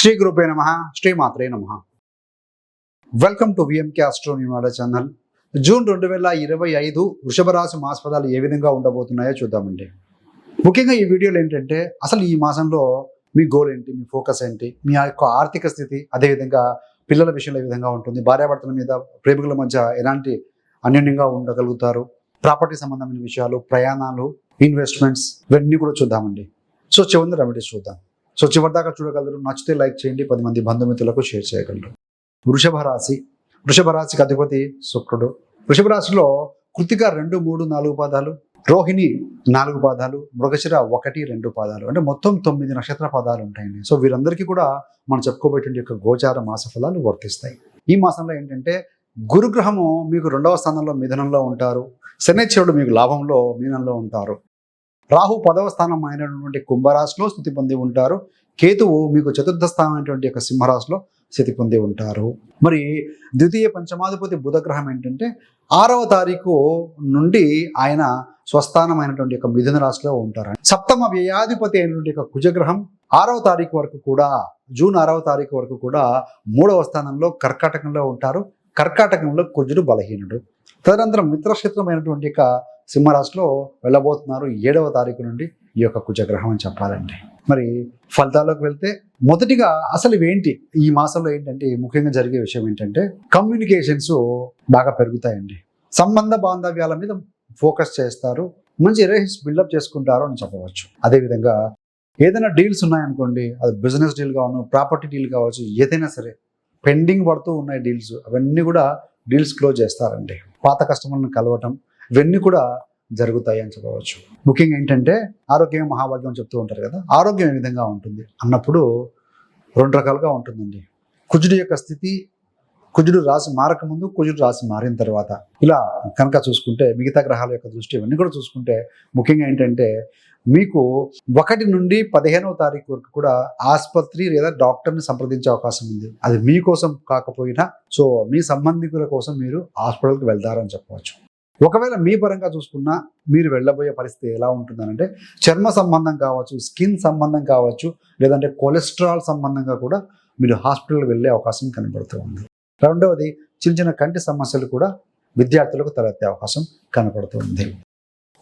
శ్రీ గురుపే నమ. శ్రీ మాత్రే నమ వెల్కమ్ టు విఎంకే ఆస్ట్రో న్యూమాడ ఛానల్ జూన్ రెండు వేల ఇరవై ఐదు వృషభరాశి మాసపదాలు ఏ విధంగా ఉండబోతున్నాయో చూద్దామండి. ముఖ్యంగా ఈ వీడియోలో ఏంటంటే అసలు ఈ మాసంలో మీ గోల్ ఏంటి మీ ఫోకస్ ఏంటి మీ యొక్క ఆర్థిక స్థితి అదేవిధంగా పిల్లల విషయంలో ఏ విధంగా ఉంటుంది భార్యాభర్తల మీద ప్రేమికుల మధ్య ఎలాంటి అన్యోన్యంగా ఉండగలుగుతారు ప్రాపర్టీ సంబంధమైన విషయాలు ప్రయాణాలు ఇన్వెస్ట్మెంట్స్ ఇవన్నీ కూడా చూద్దామండి. సో చివరి రెమెడీస్ చూద్దాం. సో చివరిదాకా చూడగలరు. నచ్చితే లైక్ చేయండి. పది మంది బంధుమిత్రులకు షేర్ చేయగలరు. వృషభ రాశి. వృషభ రాశికి అధిపతి శుక్రుడు. వృషభ రాశిలో కృతిక రెండు మూడు నాలుగు పాదాలు. రోహిణి నాలుగు పాదాలు. మృగశిర ఒకటి రెండు పాదాలు. అంటే మొత్తం తొమ్మిది నక్షత్ర పాదాలు ఉంటాయండి. సో వీరందరికీ కూడా మనం చెప్పుకోబోయేటువంటి యొక్క గోచార మాస ఫలాలు వర్తిస్తాయి. ఈ మాసంలో ఏంటంటే గురుగ్రహము మీకు రెండవ స్థానంలో మిథునంలో ఉంటారు. శనిశ్వరుడు మీకు లాభంలో మీనంలో ఉంటారు. రాహు పదవ స్థానం అయినటువంటి కుంభరాశిలో స్థితి పొంది ఉంటారు. కేతువు మీకు చతుర్థ స్థానం అయినటువంటి యొక్క సింహరాశిలో స్థితి పొంది ఉంటారు. మరి ద్వితీయ పంచమాధిపతి బుధగ్రహం ఏంటంటే ఆరవ తారీఖు నుండి ఆయన స్వస్థానమైనటువంటి యొక్క మిథున రాశిలో ఉంటారు. సప్తమ వ్యయాధిపతి అయినటువంటి యొక్క కుజగ్రహం ఆరవ తారీఖు వరకు కూడా జూన్ ఆరవ తారీఖు వరకు కూడా మూడవ స్థానంలో కర్కాటకంలో ఉంటారు. కర్కాటకంలో కుజుడు బలహీనుడు. తదనంతరం మిత్రక్షేత్రమైనటువంటి యొక్క సింహరాశిలో వెళ్ళబోతున్నారు ఏడవ తారీఖు నుండి ఈ యొక్క కుజగ్రహం అని చెప్పాలండి మరి ఫలితాల్లోకి వెళ్తే మొదటిగా అసలు ఇవేంటి? ఈ మాసంలో ఏంటంటే ముఖ్యంగా జరిగే విషయం ఏంటంటే కమ్యూనికేషన్స్ బాగా పెరుగుతాయండి. సంబంధ బాంధవ్యాల మీద ఫోకస్ చేస్తారు. మంచి రిలేషన్స్ బిల్డప్ చేసుకుంటారు అని చెప్పవచ్చు. అదేవిధంగా ఏదైనా డీల్స్ ఉన్నాయనుకోండి అది బిజినెస్ డీల్ కావచ్చు ప్రాపర్టీ డీల్ కావచ్చు ఏదైనా సరే పెండింగ్ పడుతూ ఉన్నాయి డీల్స్ అవన్నీ కూడా డీల్స్ క్లోజ్ చేస్తారండి. పాత కస్టమర్లను కలవటం ఇవన్నీ కూడా జరుగుతాయి అని చెప్పవచ్చు. ముఖ్యంగా ఏంటంటే ఆరోగ్యం మహాభాగ్యం చెప్తూ ఉంటారు కదా. ఆరోగ్యం ఏ విధంగా ఉంటుంది? అన్నప్పుడు రెండు రకాలుగా ఉంటుందండి. కుజుడు యొక్క స్థితి కుజుడు రాసి మారక ముందు కుజుడు రాసి మారిన తర్వాత. ఇలా కనుక చూసుకుంటే మిగతా గ్రహాల యొక్క దృష్టి ఇవన్నీ కూడా చూసుకుంటే ముఖ్యంగా ఏంటంటే మీకు ఒకటి నుండి పదిహేనవ తారీఖు వరకు కూడా ఆసుపత్రి లేదా డాక్టర్ని సంప్రదించే అవకాశం ఉంది. అది మీకోసం కాకపోయినా సో మీ సంబంధికుల కోసం మీరు హాస్పిటల్కి వెళ్తారని చెప్పవచ్చు. ఒకవేళ మీ పరంగా చూసుకున్నా మీరు వెళ్ళబోయే పరిస్థితి ఎలా ఉంటుందనంటే చర్మ సంబంధం కావచ్చు స్కిన్ సంబంధం కావచ్చు లేదంటే కొలెస్ట్రాల్ సంబంధంగా కూడా మీరు హాస్పిటల్కి వెళ్ళే అవకాశం కనబడుతూ ఉంది. రెండవది చిన్న చిన్న కంటి సమస్యలు కూడా విద్యార్థులకు తలెత్తే అవకాశం కనపడుతుంది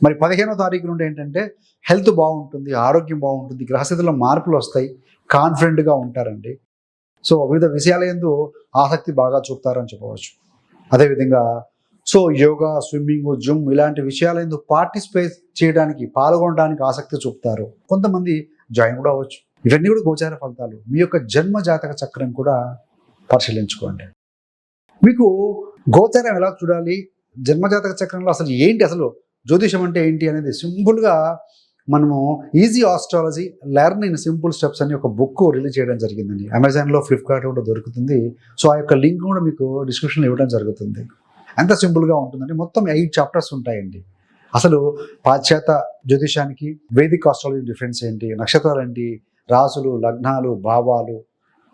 మరి పదిహేనో తారీఖు నుండి ఏంటంటే హెల్త్ బాగుంటుంది ఆరోగ్యం బాగుంటుంది గ్రహస్థితిలో మార్పులు వస్తాయి కాన్ఫిడెంట్గా ఉంటారండి. సో వివిధ విషయాల ఎందు ఆసక్తి బాగా చూపుతారని చెప్పవచ్చు. అదేవిధంగా సో యోగా స్విమ్మింగ్ జిమ్ ఇలాంటి విషయాలు ఎందుకు పార్టిసిపేట్ చేయడానికి పాల్గొనడానికి ఆసక్తి చూపుతారు? కొంతమంది జాయిన్ కూడా అవ్వచ్చు. ఇవన్నీ కూడా గోచార ఫలితాలు. మీ యొక్క జన్మ జాతక చక్రం కూడా పరిశీలించుకోండి. మీకు గోచారం ఎలా చూడాలి? జన్మజాతక చక్రంలో అసలు ఏంటి? అసలు జ్యోతిషం అంటే ఏంటి అనేది సింపుల్గా మనము easy astrology learn in simple steps అని ఒక బుక్ రిలీజ్ చేయడం జరిగిందండి. అమెజాన్లో ఫ్లిప్కార్ట్ కూడా దొరుకుతుంది. సో ఆ యొక్క లింక్ కూడా మీకు డిస్క్రిప్షన్లో ఇవ్వడం జరుగుతుంది. ఎంత సింపుల్గా ఉంటుందండి. మొత్తం ఎయిట్ చాప్టర్స్ ఉంటాయండి. అసలు పాశ్చాత్య జ్యోతిషానికి వేదిక్ ఆస్ట్రాలజీ డిఫరెన్స్ ఏంటి? నక్షత్రాలు ఏంటి? రాసులు లగ్నాలు భావాలు.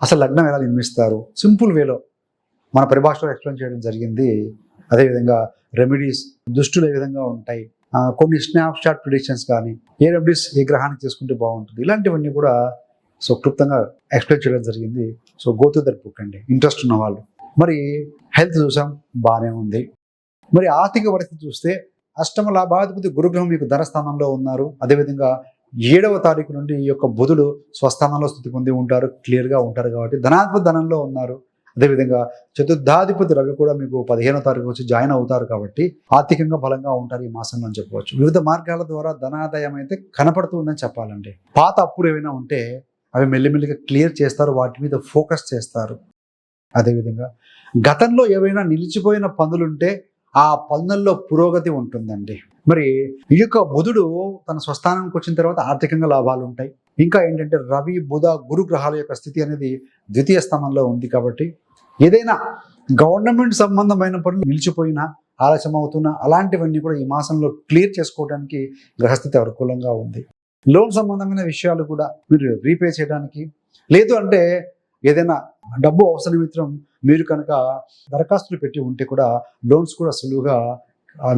అసలు లగ్నం ఎలా నిర్మిస్తారు? సింపుల్ వేలో మన పరిభాషలో ఎక్స్ప్లెయిన్ చేయడం జరిగింది. అదేవిధంగా రెమెడీస్ దుష్టులు ఏ విధంగా ఉంటాయి? కొన్ని స్నాప్ షాట్ ప్రిడిక్షన్స్ కానీ ఏ రెమెడీస్ ఏ గ్రహానికి చేసుకుంటే బాగుంటుంది? ఇలాంటివన్నీ కూడా సో క్లుప్తంగా ఎక్స్ప్లెయిన్ చేయడం జరిగింది. So go through that book అండి. ఇంట్రెస్ట్ ఉన్న వాళ్ళు మరి హెల్త్ చూసాం బాగానే ఉంది. మరి ఆర్థిక పరిస్థితి చూస్తే అష్టమ లాభాధిపతి గురుగ్రహం మీకు ధనస్థానంలో ఉన్నారు. అదేవిధంగా ఏడవ తారీఖు నుండి ఈ యొక్క బుధుడు స్వస్థానంలో స్థితి పొంది ఉంటారు క్లియర్గా ఉంటారు కాబట్టి ధనాధిపతి ధనంలో ఉన్నారు. అదేవిధంగా చతుర్థాధిపతి రవి కూడా మీకు పదిహేనో తారీఖు వచ్చి జాయిన్ అవుతారు కాబట్టి ఆర్థికంగా బలంగా ఉంటారు ఈ మాసంలో అని చెప్పవచ్చు. వివిధ మార్గాల ద్వారా ధనాదాయం అయితే కనపడుతుందని చెప్పాలండి. పాత అప్పులు ఏమైనా ఉంటే అవి మెల్లిమెల్లిగా క్లియర్ చేస్తారు వాటి మీద ఫోకస్ చేస్తారు. అదేవిధంగా గతంలో ఏవైనా నిలిచిపోయిన పనులుంటే ఆ పనుల్లో పురోగతి ఉంటుందండి. మరి ఈ యొక్క బుధుడు తన స్వస్థానానికి వచ్చిన తర్వాత ఆర్థికంగా లాభాలు ఉంటాయి. ఇంకా ఏంటంటే రవి బుధ గురు గ్రహాల యొక్క స్థితి అనేది ద్వితీయ స్థానంలో ఉంది కాబట్టి ఏదైనా గవర్నమెంట్ సంబంధమైన పనులు నిలిచిపోయినా ఆలస్యం అవుతున్నా అలాంటివన్నీ కూడా ఈ మాసంలో క్లియర్ చేసుకోవడానికి గ్రహస్థితి అనుకూలంగా ఉంది. లోన్ సంబంధమైన విషయాలు కూడా మీరు రీపే చేయడానికి లేదు అంటే ఏదైనా డబ్బు అవసరం మిత్రం మీరు కనుక దరఖాస్తులు పెట్టి ఉంటే కూడా లోన్స్ కూడా సులువుగా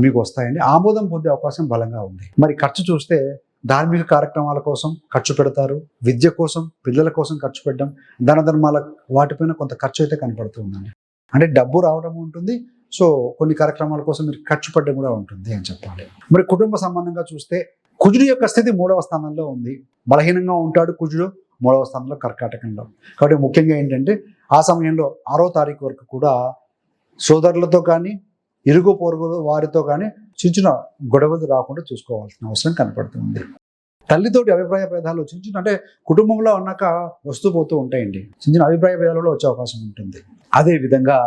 మీకు వస్తాయండి. ఆమోదం పొందే అవకాశం బలంగా ఉంది. మరి ఖర్చు చూస్తే ధార్మిక కార్యక్రమాల కోసం ఖర్చు పెడతారు. విద్య కోసం పిల్లల కోసం ఖర్చు పెట్టడం ధనధర్మాల ధర్మాల వాటిపైన కొంత ఖర్చు అయితే కనపడుతుందండి అంటే డబ్బు రావడం ఉంటుంది. సో కొన్ని కార్యక్రమాల కోసం మీరు ఖర్చు పెట్టడం కూడా ఉంటుంది అని చెప్పాలి. మరి కుటుంబ సంబంధంగా చూస్తే కుజుడు యొక్క స్థితి మూడవ స్థానంలో ఉంది. బలహీనంగా ఉంటాడు కుజుడు. మూడవ స్థానంలో కర్కాటకంలో. కాబట్టి ముఖ్యంగా ఏంటంటే ఆ సమయంలో ఆరో తారీఖు వరకు కూడా సోదరులతో కానీ ఇరుగు పొరుగు వారితో కానీ చిన్న చిన్న గొడవలు రాకుండా చూసుకోవాల్సిన అవసరం కనపడుతుంది. తల్లితోటి అభిప్రాయ భేదాలు చిన్న చిన్న అంటే కుటుంబంలో ఉన్నాక వస్తూ పోతూ ఉంటాయండి. చిన్న చిన్న అభిప్రాయ భేదాలు కూడా వచ్చే అవకాశం ఉంటుంది. అదే విధంగా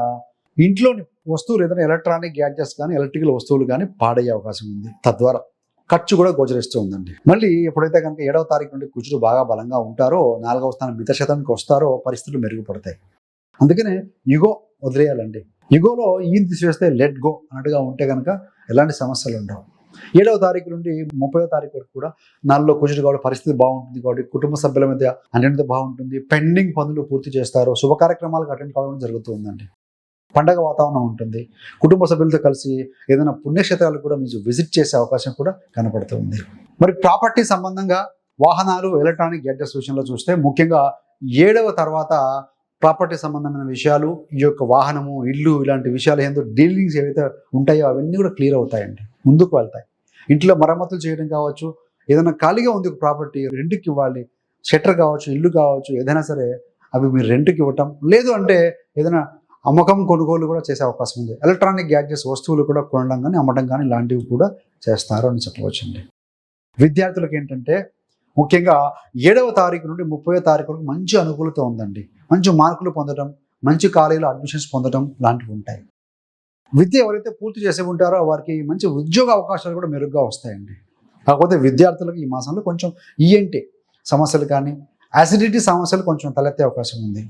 ఇంట్లోని వస్తువులు ఏదైనా ఎలక్ట్రానిక్ గ్యాడ్జెట్స్ కానీ ఎలక్ట్రికల్ వస్తువులు కానీ పాడయ్యే అవకాశం ఉంది. తద్వారా ఖర్చు కూడా గోచరిస్తూ ఉందండి. మళ్ళీ ఎప్పుడైతే కనుక ఏడవ తారీఖు నుండి కుజుడు బాగా బలంగా ఉంటారో నాలుగవ స్థానం మిత శతానికి వస్తారో పరిస్థితులు మెరుగుపడతాయి. అందుకనే యుగో వదిలేయాలండి. యుగోలో ఈయన తీసివేస్తే లెట్ గో అన్నట్టుగా ఉంటే కనుక ఎలాంటి సమస్యలు ఉండవు. ఏడవ తారీఖు నుండి ముప్పై తారీఖు వరకు కూడా నాలుగులో కుజుడు కాబట్టి పరిస్థితి బాగుంటుంది కాబట్టి కుటుంబ సభ్యుల మధ్య అన్నింటితో బాగుంటుంది. పెండింగ్ పనులు పూర్తి చేస్తారు. శుభ కార్యక్రమాలకు అటెండ్ కావడం జరుగుతూ ఉందండి. పండగ వాతావరణం ఉంటుంది. కుటుంబ సభ్యులతో కలిసి ఏదైనా పుణ్యక్షేత్రాలు కూడా మీరు విజిట్ చేసే అవకాశం కూడా కనపడుతుంది మరి ప్రాపర్టీ సంబంధంగా వాహనాలు ఎలక్ట్రానిక్ గ్యాడ్జెట్స్ విషయంలో చూస్తే ముఖ్యంగా ఏడవ తర్వాత ప్రాపర్టీ సంబంధమైన విషయాలు ఈ యొక్క వాహనము ఇల్లు ఇలాంటి విషయాలు ఏందో డీలింగ్స్ ఏవైతే ఉంటాయో అవన్నీ కూడా క్లియర్ అవుతాయండి. ముందుకు వెళ్తాయి. ఇంట్లో మరమ్మతులు చేయడం కావచ్చు ఏదైనా ఖాళీగా ఉంది ప్రాపర్టీ రెంట్కి ఇవ్వాలి షట్టర్ కావచ్చు ఇల్లు కావచ్చు ఏదైనా సరే అవి మీరు రెంట్కి ఇవ్వటం లేదు అంటే ఏదైనా అమ్మకం కొనుగోలు కూడా చేసే అవకాశం ఉంది. ఎలక్ట్రానిక్ గ్యాడ్జెట్స్ వస్తువులు కూడా కొనడం కానీ అమ్మడం కానీ ఇలాంటివి కూడా చేస్తారు అని చెప్పవచ్చండి. విద్యార్థులకు ఏంటంటే ముఖ్యంగా ఏడవ తారీఖు నుండి ముప్పై తారీఖు వరకు మంచి అనుకూలత ఉందండి. మంచి మార్కులు పొందడం మంచి కాలేజీలో అడ్మిషన్స్ పొందడం లాంటివి ఉంటాయి. విద్య ఎవరైతే పూర్తి చేసి ఉంటారో వారికి మంచి ఉద్యోగ అవకాశాలు కూడా మెరుగ్గా వస్తాయండి. కాకపోతే విద్యార్థులకు ఈ మాసంలో కొంచెం ఈఎన్టీ సమస్యలు కానీ యాసిడిటీ సమస్యలు కొంచెం తలెత్తే అవకాశం ఉంది.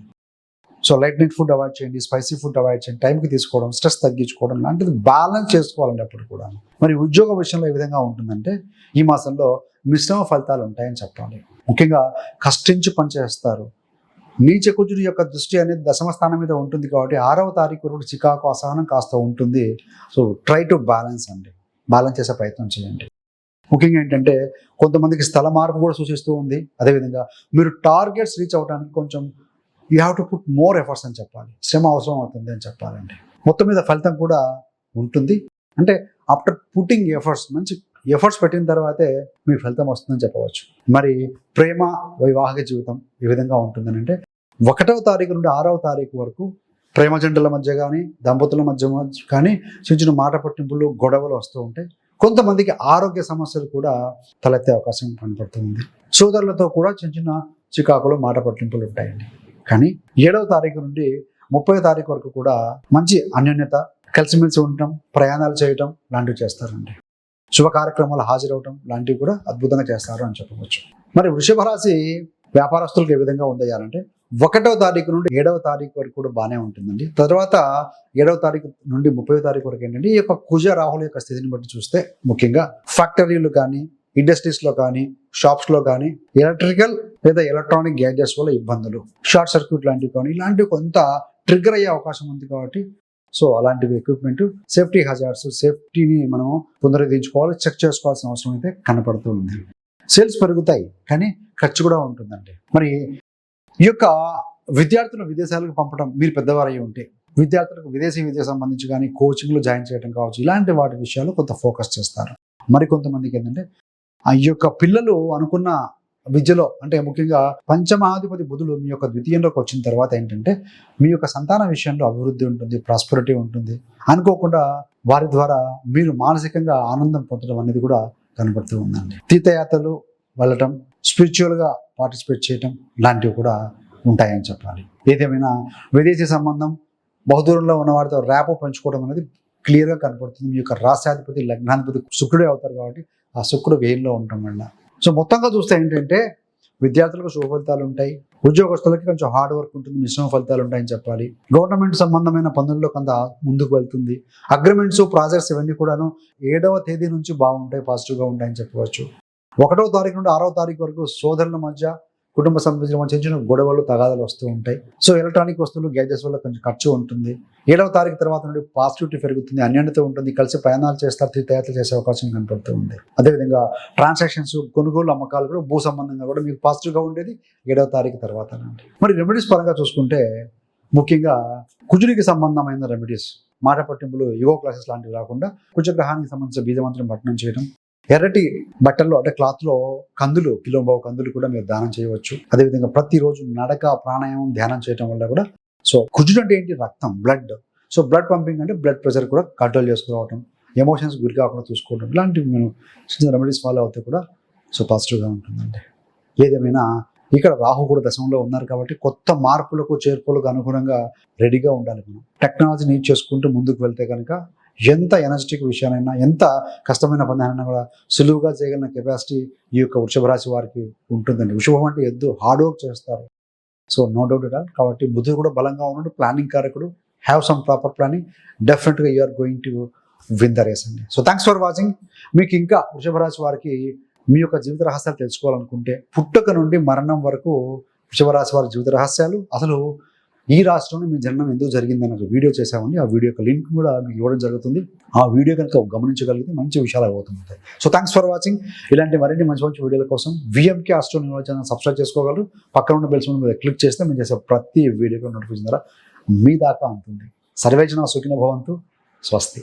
So light night food avoid చేయండి స్పైసీ ఫుడ్ అవాయిడ్ చేయండి టైంకి తీసుకోవడం స్ట్రెస్ తగ్గించుకోవడం లాంటిది బ్యాలెన్స్ చేసుకోవాలండి అప్పుడు కూడా మరి ఉద్యోగ విషయంలో ఏ విధంగా ఉంటుందంటే ఈ మాసంలో మిశ్రమ ఫలితాలు ఉంటాయని చెప్పాలి. ముఖ్యంగా కష్టించి పనిచేస్తారు నీచ కుజుడి యొక్క దృష్టి అనేది దశమ స్థానం మీద ఉంటుంది కాబట్టి ఆరవ తారీఖు కూడా చికాకు అసహనం కాస్త ఉంటుంది. సో ట్రై టు బ్యాలెన్స్ అండి. బ్యాలెన్స్ చేసే ప్రయత్నం చేయండి. ముఖ్యంగా ఏంటంటే కొంతమందికి స్థల మార్పు కూడా సూచిస్తూ ఉంది. అదేవిధంగా మీరు టార్గెట్స్ రీచ్ అవడానికి కొంచెం you have to put more efforts అని చెప్పాలి. శ్రమ అవసరం అవుతుంది అని చెప్పాలండి. మొత్తం మీద ఫలితం కూడా ఉంటుంది. అంటే ఆఫ్టర్ పుట్టింగ్ ఎఫర్ట్స్ మంచి ఎఫర్ట్స్ పెట్టిన తర్వాతే మీ ఫలితం వస్తుందని చెప్పవచ్చు. మరి ప్రేమ వైవాహిక జీవితం ఏ విధంగా ఉంటుందని అంటే ఒకటవ తారీఖు నుండి ఆరవ తారీఖు వరకు ప్రేమ జంటల మధ్య కానీ దంపతుల మధ్య మధ్య కానీ చిన్న చిన్న మాట పట్టింపులు గొడవలు వస్తూ ఉంటాయి కొంతమందికి ఆరోగ్య సమస్యలు కూడా తలెత్తే అవకాశం కనపడుతుంది సోదరులతో కూడా చిన్న చిన్న చికాకులు మాట పట్టింపులు ఉంటాయండి. కానీ ఏడవ తారీఖు నుండి ముప్పై తారీఖు వరకు కూడా మంచి అన్యోన్యత కలిసిమెలిసి ఉండటం ప్రయాణాలు చేయటం లాంటివి చేస్తారండి. శుభ కార్యక్రమాలు హాజరవటం లాంటివి కూడా అద్భుతంగా చేస్తారు అని చెప్పవచ్చు. మరి వృషభ రాశి వ్యాపారస్తులకు ఏ విధంగా ఉందయ్యారంటే ఒకటవ తారీఖు నుండి ఏడవ తారీఖు వరకు కూడా బాగానే ఉంటుందండి. తర్వాత ఏడవ తారీఖు నుండి ముప్పై తారీఖు వరకు ఏంటంటే ఈ యొక్క కుజ రాహుల యొక్క స్థితిని బట్టి చూస్తే ముఖ్యంగా ఫ్యాక్టరీలు కానీ ఇండస్ట్రీస్లో కానీ షాప్స్లో కానీ ఎలక్ట్రికల్ లేదా ఎలక్ట్రానిక్ గ్యాడ్జెట్స్ వల్ల ఇబ్బందులు. షార్ట్ సర్క్యూట్ లాంటివి కానీ ఇలాంటివి కొంత ట్రిగ్గర్ అయ్యే అవకాశం ఉంది కాబట్టి సో అలాంటివి ఎక్విప్మెంట్ సేఫ్టీ హజార్స్ సేఫ్టీని మనం పునరుద్ధరించుకోవాలి చెక్ చేసుకోవాల్సిన అవసరం అయితే కనపడుతూ ఉంది. సేల్స్ పెరుగుతాయి కానీ ఖర్చు కూడా ఉంటుందండి. మరి ఈ యొక్క విద్యార్థులను విదేశాలకు పంపడం మీరు పెద్దవారై ఉంటే విద్యార్థులకు విదేశీ విద్య సంబంధించి కానీ కోచింగ్లో జాయిన్ చేయడం కావచ్చు ఇలాంటి వాటి విషయాలు కొంత ఫోకస్ చేస్తారు. మరి కొంతమందికి ఏంటంటే ఆ యొక్క పిల్లలు అనుకున్న విద్యలో అంటే ముఖ్యంగా పంచమాధిపతి బుధుడు మీ యొక్క ద్వితీయంలోకి వచ్చిన తర్వాత ఏంటంటే మీ యొక్క సంతాన విషయంలో అభివృద్ధి ఉంటుంది ప్రాస్పరిటీ ఉంటుంది. అనుకోకుండా వారి ద్వారా మీరు మానసికంగా ఆనందం పొందడం అనేది కూడా కనబడుతూ ఉందండి. తీర్థయాత్రలు వెళ్ళటం స్పిరిచువల్గా పార్టిసిపేట్ చేయటం లాంటివి కూడా ఉంటాయని చెప్పాలి. ఏదేమైనా విదేశీ సంబంధం బహుదూరంలో ఉన్న వారితో ర్యాపో పెంచుకోవడం అనేది క్లియర్గా కనబడుతుంది. మీ యొక్క రాష్ట్రాధిపతి లగ్నాధిపతి శుక్రుడే అవుతారు కాబట్టి ఆ శుక్రుడు వేయంలో ఉండటం వల్ల సో మొత్తంగా చూస్తే ఏంటంటే విద్యార్థులకు శుభ ఫలితాలు ఉంటాయి. ఉద్యోగస్తులకి కొంచెం హార్డ్ వర్క్ ఉంటుంది మిశ్రమ ఫలితాలు ఉంటాయని చెప్పాలి. గవర్నమెంట్ సంబంధమైన పనుల్లో కొంత ముందుకు వెళ్తుంది. అగ్రిమెంట్స్ ప్రాజెక్ట్స్ ఇవన్నీ కూడాను ఏడవ తేదీ నుంచి బాగుంటాయి పాజిటివ్గా ఉంటాయని చెప్పవచ్చు. ఒకటో తారీఖు నుండి ఆరో తారీఖు వరకు సోదరుల మధ్య కుటుంబ సభ్యుల చిన్న చిన్న గొడవలు తగాదాలు వస్తూ ఉంటాయి. సో ఎలక్ట్రానిక్ వస్తువులు గ్యాజెట్స్ వల్ల కొంచెం ఖర్చు ఉంటుంది. ఏడవ తారీఖు తర్వాత నుండి పాజిటివిటీ పెరుగుతుంది అన్యోన్యత ఉంటుంది కలిసి ప్రయాణాలు చేస్తారు తీర్థయాత్రలు చేసే అవకాశం కనపడుతూ ఉంది. అదేవిధంగా ట్రాన్సాక్షన్స్ కొనుగోలు అమ్మకాలు కూడా భూ సంబంధంగా కూడా మీకు పాజిటివ్గా ఉండేది ఏడవ తారీఖు తర్వాత మరి రెమెడీస్ పరంగా చూసుకుంటే ముఖ్యంగా కుజుడికి సంబంధమైన రెమెడీస్ మాట పట్టింపులు యుగో క్లాసెస్ లాంటివి రాకుండా కుజగ్రహానికి సంబంధించిన బీజమంత్రం పట్టణం చేయడం ఎర్రటి బట్టల్లో అంటే క్లాత్లో కందులు కిలోంబావు కందులు కూడా మీరు దానం చేయవచ్చు. అదేవిధంగా ప్రతిరోజు నడక ప్రాణాయామం ధ్యానం చేయడం వల్ల కూడా సో కుజుడు అంటే ఏంటి? రక్తం బ్లడ్ సో బ్లడ్ పంపింగ్ అంటే బ్లడ్ ప్రెషర్ కూడా కంట్రోల్ చేసుకోవటం ఎమోషన్స్ గురి కాకుండా చూసుకోవడం ఇలాంటివి మేము చిన్న రెమెడీస్ ఫాలో అవుతే కూడా సో పాజిటివ్గా ఉంటుందండి. ఏదేమైనా ఇక్కడ రాహు కూడా దశంలో ఉన్నారు కాబట్టి కొత్త మార్పులకు చేర్పులకు అనుగుణంగా రెడీగా ఉండాలి మనం. టెక్నాలజీని యూజ్ చేసుకుంటూ ముందుకు వెళ్తే కనుక ఎంత ఎనర్జెటిక్ విషయానైనా ఎంత కష్టమైన పనైనా అయినా కూడా సులువుగా చేయగలిగిన కెపాసిటీ ఈ యొక్క వృషభ రాశి వారికి ఉంటుందండి. వృషభం అంటే ఎద్దు హార్డ్ వర్క్ చేస్తారు. So no doubt it all కాబట్టి బుద్ధుడు కూడా బలంగా ఉన్నాడు ప్లానింగ్ కారకుడు. హ్యావ్ సమ్ ప్రాపర్ ప్లానింగ్ డెఫినెట్గా you are going to win the race అండి. సో థ్యాంక్స్ ఫర్ వాచింగ్ మీకు ఇంకా వృషభ రాశి వారికి మీ యొక్క జీవిత రహస్యాలు తెలుసుకోవాలనుకుంటే పుట్టుక నుండి మరణం వరకు వృషభ రాశి వారి జీవిత రహస్యాలు. అసలు ఈ రాష్ట్రంలో మీ జన్మం ఎందుకు జరిగిందని ఒక వీడియో చేశామండి. ఆ వీడియో యొక్క లింక్ కూడా మీకు ఇవ్వడం జరుగుతుంది. ఆ వీడియో కనుక గమనించగలిగితే మంచి విషయాలు అవుతుంటాయి. సో థ్యాంక్స్ ఫర్ వాచింగ్ ఇలాంటి మరిన్ని మంచి మంచి వీడియోల కోసం VMK astro news channel subscribe చేసుకోగలరు. పక్కన ఉన్న బెల్స్ మీద క్లిక్ చేస్తే మేము చేసే ప్రతి వీడియోకి నోటిఫికేషన్ ద్వారా మీ దాకా ఉంటుంది సర్వేజన సుఖిన భవంతు. స్వస్తి.